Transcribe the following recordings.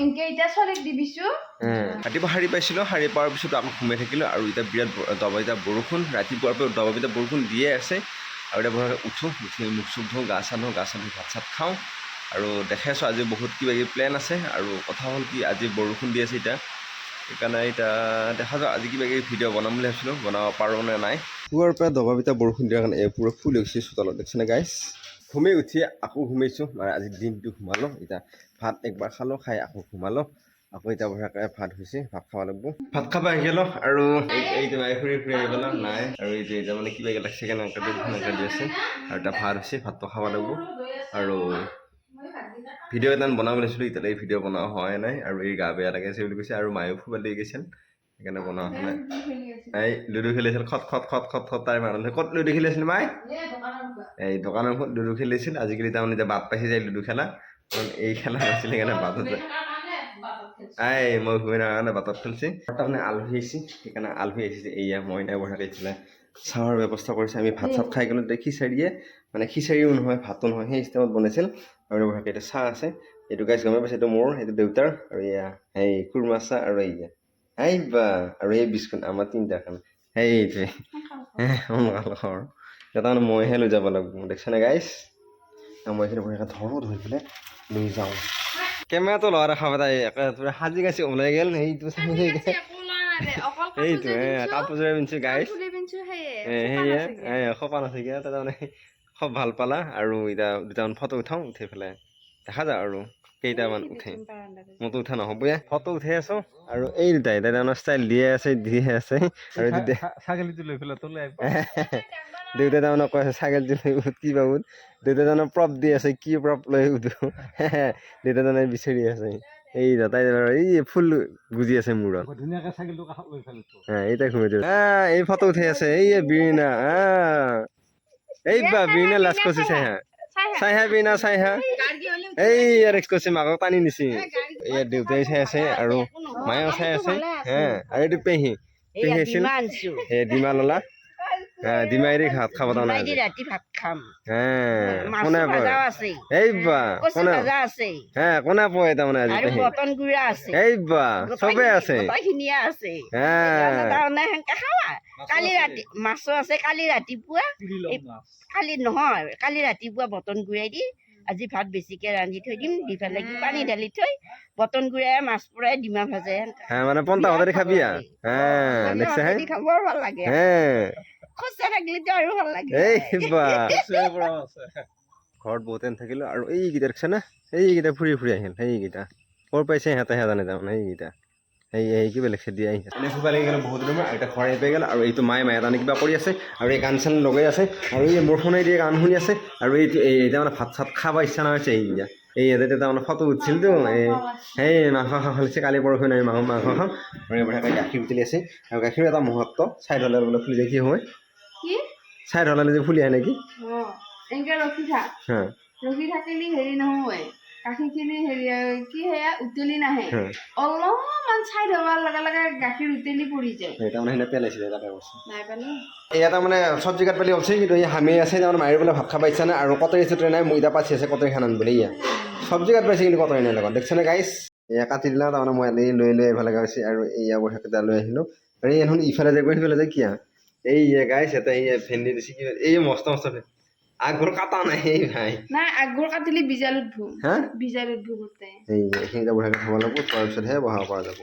NK এতিয়া চলিক দিবিছো। ৰাতিপুৱা শাৰী পাইছিলোঁ শাৰী পোৱাৰ পিছত আকৌ ঘুমাই থাকিলোঁ আৰু এতিয়া বিৰাট ব- দবাইতা বৰষুণ ৰাতিপুৱাৰ পৰা দবাইতা বৰষুণ দিয়ে আছে। আৰু এতিয়া বঢ়িয়াকৈ উঠোঁ উঠি মুখ চুখ ধুওঁ গা চা ধুওঁ গা চা ধুই ভাত চাত খাওঁ। আৰু দেখাইছোঁ আজি বহুত কিবা কিবি প্লেন আছে আৰু কথা হ'ল কি আজি বৰষুণ দি আছে এতিয়া। সেইকাৰণে এতিয়া দেখা যাওক আজি কিবা কিবি ভিডিঅ' বনাম বুলি ভাবিছিলোঁ বনাব পাৰোঁ নে নাই। পুৱাৰ পৰা দবাবিতা বৰষুণ দিয়াৰ কাৰণে এই পুৰা ফুল হৈছে চোতালত দেখিছেনে গাইছ ঘুমাই উঠি আকৌ ঘুমাইছোঁ মানে আজি দিনটো ঘুমালোঁ এতিয়া ভাত একবাৰ খালোঁ খাই আকৌ ঘুমালোঁ আকৌ এতিয়া বঢ়িয়াকৈ ভাত হৈছে ভাত খাব লাগিব। ভাত খাব আহি গ'লো আৰু এই- নাই। আৰু এতিয়া মানে কিবা কিবা লাগছে কেনে এনেকৈ দি আছে। আৰু এতিয়া ভাত হৈছে ভাতটো খাব লাগিব। আৰু ভিডিঅ' এটা বনাব লৈছিলোঁ এতিয়ালৈকে ভিডিঅ' বনোৱা হোৱাই নাই। আৰু এই গা বেয়া লাগি আছে বুলি কৈছে আৰু মায়েও ফুৰিব লাগি গৈছিল সেইকাৰণে বনোৱা হোৱা নাই। এই লুডু খেলি আছিল খট খট খট খট খট তাই মানুহ ক'ত লুডু খেলি আছিল মাই? এই দোকানৰ লুডু খেলিছিল আজিকালি তাৰমানে এতিয়া বাট পাইছে যায় লুডু খেলা। এই খেলা যায় আই মই ঘূৰি নাৰ কাৰণে বাটত খেলিছে। তাৰমানে আলহী আহিছে সেইকাৰণে আলহী আহিছে এয়া মইনাই বঢ়াকৈ এইফালে চাহৰ ব্যৱস্থা কৰিছে আমি ভাত চাত খাই গ'লোঁ এতিয়া খিচাৰিয়ে মানে খিচাৰিও নহয় ভাতো নহয় সেই ষ্টাইলত বনাইছিল আৰু বঢ়াকৈ এতিয়া চাহ আছে। এইটো গাইছ গমে পাইছে, এইটো মোৰ, এইটো দেউতাৰ। আৰু এয়া সেই কুৰমা চাহ আৰু এয়া এই বা, আৰু এই বিস্কুট, আমাৰ তিনিটাৰ কাৰণে সেইটোৱে ঘৰ এতিয়া তাৰমানে মইহে লৈ যাব লাগিব। দেখিছেনে গাইছ মই এইখিনি বঢ়িয়াকৈ ধৰোঁ ধৰি পেলাই লৈ যাওঁ। কেমেৰাটো লৰা দেখা পাই একেবাৰে সাজি কাচি ওলাই গ'ল সেইটো সেইটো এ কাপোৰযোৰে পিন্ধিছোঁ গাইছ এ সেয়ে এ খপা নাথাকিয়া তাৰমানে খুব ভালো পালা আৰু এতিয়া দুটামান ফটো উঠাওঁ উঠি পেলাই। দেখা যাওক আৰু কেইটামান উঠে। মইতো উঠা নহ'বই ফটো উঠাই আছোঁ আৰু এই দুটাই তাৰমানে ষ্টাইল দিয়ে আছে দিয়ে আছে আৰু ছাগলীটো লৈ পেলাই তোলে দেউতাই তাৰমানে কৈ আছে ছাগলীটো লৈ উঠ কি বাবুত দেউতাই তাৰমানে প্ৰপ দি আছে কি প্ৰপ লৈ উঠো? দেউতাই তাৰমানে বিচাৰি আছে। এই তাই এই ফুল গুজি আছে মূৰত। ধুনীয়াকে ছাগলীটো কাষত লৈ পেলাই হ্যাঁ এইটা ঘুমে দিও হ্যাঁ এই ফটো উঠে আছে এই হ্যাঁ এই বা বিৰিনা লাজ কৰিছে চাই হা। চাই হা বিৰিনা চাই হা। এই ইয়াৰ এক্স কৰিছে মাকক টানি নিছি ইয়াৰ দেউতাই চাই আছে আৰু মায়েও চাই আছে হ্যাঁ আৰু এইটো পেহী পেহী আছিল। এই ডিমা ললা। হ্যাঁ ভাত খাব আজি। ৰাতি ভাত খাম। হ্যাঁ কোনে পয় আছে। এই বা কোনে? ভাজা আছে। হ্যাঁ কোনে পয় তাৰমানে আজি? আৰু বটন গুড়া আছে। এই বা চবে আছে। গোটেইখিনিয়ে আছে। হ্যাঁ। তাৰমানে সেনেকে খাৱা কালি ৰাতি মাছো আছে কালি ৰাতিপুৱা কালি নহয় কালি ৰাতিপুৱা বটন গুড়াই দি আজি ভাত বেছিকে ৰান্ধি থৈ দিম দি পেলাই কি পানী ঢালি থৈ বটন গুড়াই মাছ পুৰাই ডিমা ভাজে হ্যাঁ মানে পন্তা খাবি আ? হ্যাঁ দেখছে হ্যাঁ খাব ভালো লাগে। হ্যাঁ খোজা থাকিলেতো আৰু ভালো লাগে। এই বা ঘৰত বহুতে নাথাকিলোঁ আৰু এইকেইটা দেখিছে না? এইকেইটা ফুৰি ফুৰি আহিল সেইকেইটা ক'ৰ পাইছে সিহঁতে সিহঁতে নাজানো এইকেইটা সেই এই কিবা লিখি দিয়া আহিছে এনে ফুৰিব লাগি গ'ল বহুত দিনৰ ঘৰ আহি পাই গ'ল, আৰু এইটো মায়ে মায়ে তাৰমানে কিবা কৰি আছে, আৰু এই গান চান লগাই আছে, আৰু এই মোৰ ফোনে দিয়ে গান শুনি আছে, আৰু এই এতিয়া মানে ভাত চাত খাব ইচ্ছা নহৈছে এইকেইটা এই ইয়াতে তাৰমানে ফটো উঠিছিলতো এই, সেই মাংস খাওঁ খালিছে কালি পৰহি আমি মাংস মাংস খাম। আৰু এই বঢ়িয়াকৈ গাখীৰ উতলি আছে, আৰু গাখীৰ এটা মহত্ব চাইড হ'লে বোলে ফুলি কি হয় কি চাইড যে ফুলি আহে নেকি? অ এনেকে ৰখি থাক। হা ৰখি থাকিলে হেৰি নহয় গাখীৰখিনি হেৰি কি সেয়া উতলি নাহে। অলপমান চাইড হোৱাৰ লগে লগে গাখীৰ উতলি পৰি যায়। তাৰমানে পেলাইছিলে কৈছে নাই পালে এয়া তাৰমানে চব্জি কাট পালি অলছে কিন্তু এই হামি আছে তাৰমানে মাৰি বোলে ভাত খাব ইচ্ছা নাই আৰু কটাৰী চটাৰী নাই ময়দা পাচি আছে কটাৰী খানান বোলে ইয়া। চব্জি কাট পাইছে কিন্তু কটাৰী নাই লগত। দেখিছেনে গাইছ এয়া কাটি দিলা তাৰমানে মই এনেই লৈ লৈ আহিব লগা হৈছে আৰু এয়া বঢ়িয়াকেইটা লৈ আহিলোঁ। আৰু এই এখন ইফালে যায় গৈ সিফালে যায় কিয়া এই গাইছ এটা এই ভেন্দি দিছে কি এই মস্ত মস্ত আগবোৰ কাটা নাই এই ভাই। নাই আগবোৰ কাটিলে বিজালত ধুম হা? বিজালত ধু গোটেই এই এইখিনিতে বঢ়িয়াকৈ থ'ব লাগিব থোৱাৰ পিছতহে বহাব পৰা যাব।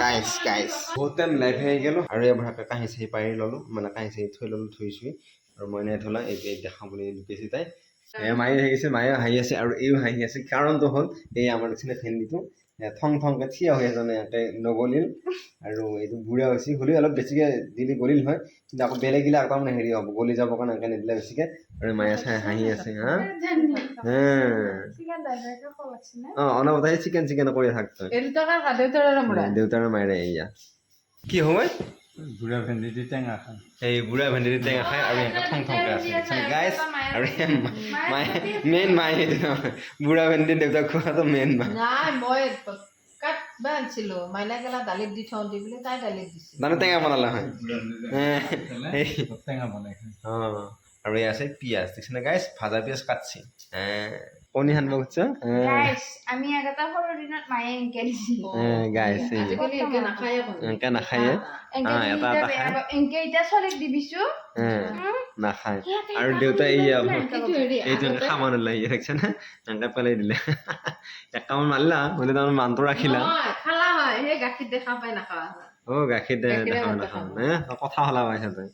গাইছ গাইছ বহুত লাইভ আহি গ'লোঁ। আৰু এই বঢ়িয়াকৈ কাঁহী চাহী পাৰি ল'লোঁ মানে কাঁহী চাহী থৈ ল'লোঁ থৈ চুই আৰু মই এনেই থ'লা এই দেখাওঁ বুলি তাই। এ মায়ে হাঁহিছে মায়ে হাঁহি আছে আৰু এইও হাঁহি আছে। কাৰণটো হ'ল এই আমাৰ নিচিনা এ থং থংকে থিয় হৈ আছে মানে ইয়াতে নগলিল আৰু এইটো বুঢ়া হৈছে হ'লেও অলপ বেছিকৈ দিলে গলিল হয় কিন্তু আকৌ বেলেগবিলাক আকৌ তাৰমানে হেৰি হ'ব গলি যাবৰ কাৰণে এনেকৈ নিদিলে বেছিকৈ। আৰু মায়ে চাই হাঁহি আছে হা? অঁ অঁ অনবৰতে চিকেন চিকেন কৰি থাকতো দেউতাৰ মায়েৰে এয়া কি হয় বুঢ়া ভেন্দিটো টেঙা খায়। এই বুঢ়া ভেন্দি টেঙা খায় আৰু এনেকৈ থং থংকৈ আছে। গাইছ আৰু মায়ে মেইন মায়ে এইটো বুঢ়া ভেন্দি দেউতাক খোৱাটো মেইন মা নাই মই কাট বা আনিছিলো। মাইনা গেলা দালিত দি থওঁ দি বুলি তাই দালিত দিছে। মানে টেঙা বনালে হয়। টেঙা বনাই অঁ। আৰু এই আছে পিঁয়াজ দেখিছেনে গাইছ ভাজা পিঁয়াজ কাটছি। কণী সানিব খুজিছ গাইছ আমি আগতে সৰু দিনত মায়ে এনেকে দিছিল গাইছ আজিকালি একে নাখায়ে কোনো। এনেকে নাখায়ে এনেকে আহ, দি এটা এটা খায়। এনেকে এতিয়া দিবিছো নাখায় আৰু দেউতাই এই কিন্তু হেৰি এইটো আগতে- খাব নালাগে দেখিছে না? এনেকে পেলাই দিলে। একাউণ্ট মাৰিলা বোলে তাৰমানে মানুহটো ৰাখিলা নহয়, খালা হয়। সেই গাখীৰ দেখা পাই নাখাৱা হয়। অ' গাখীৰ দে গাখীৰে দেখাওঁ ভাত দেখাওঁ দেখাওঁ। কথা হলা পাইছা তই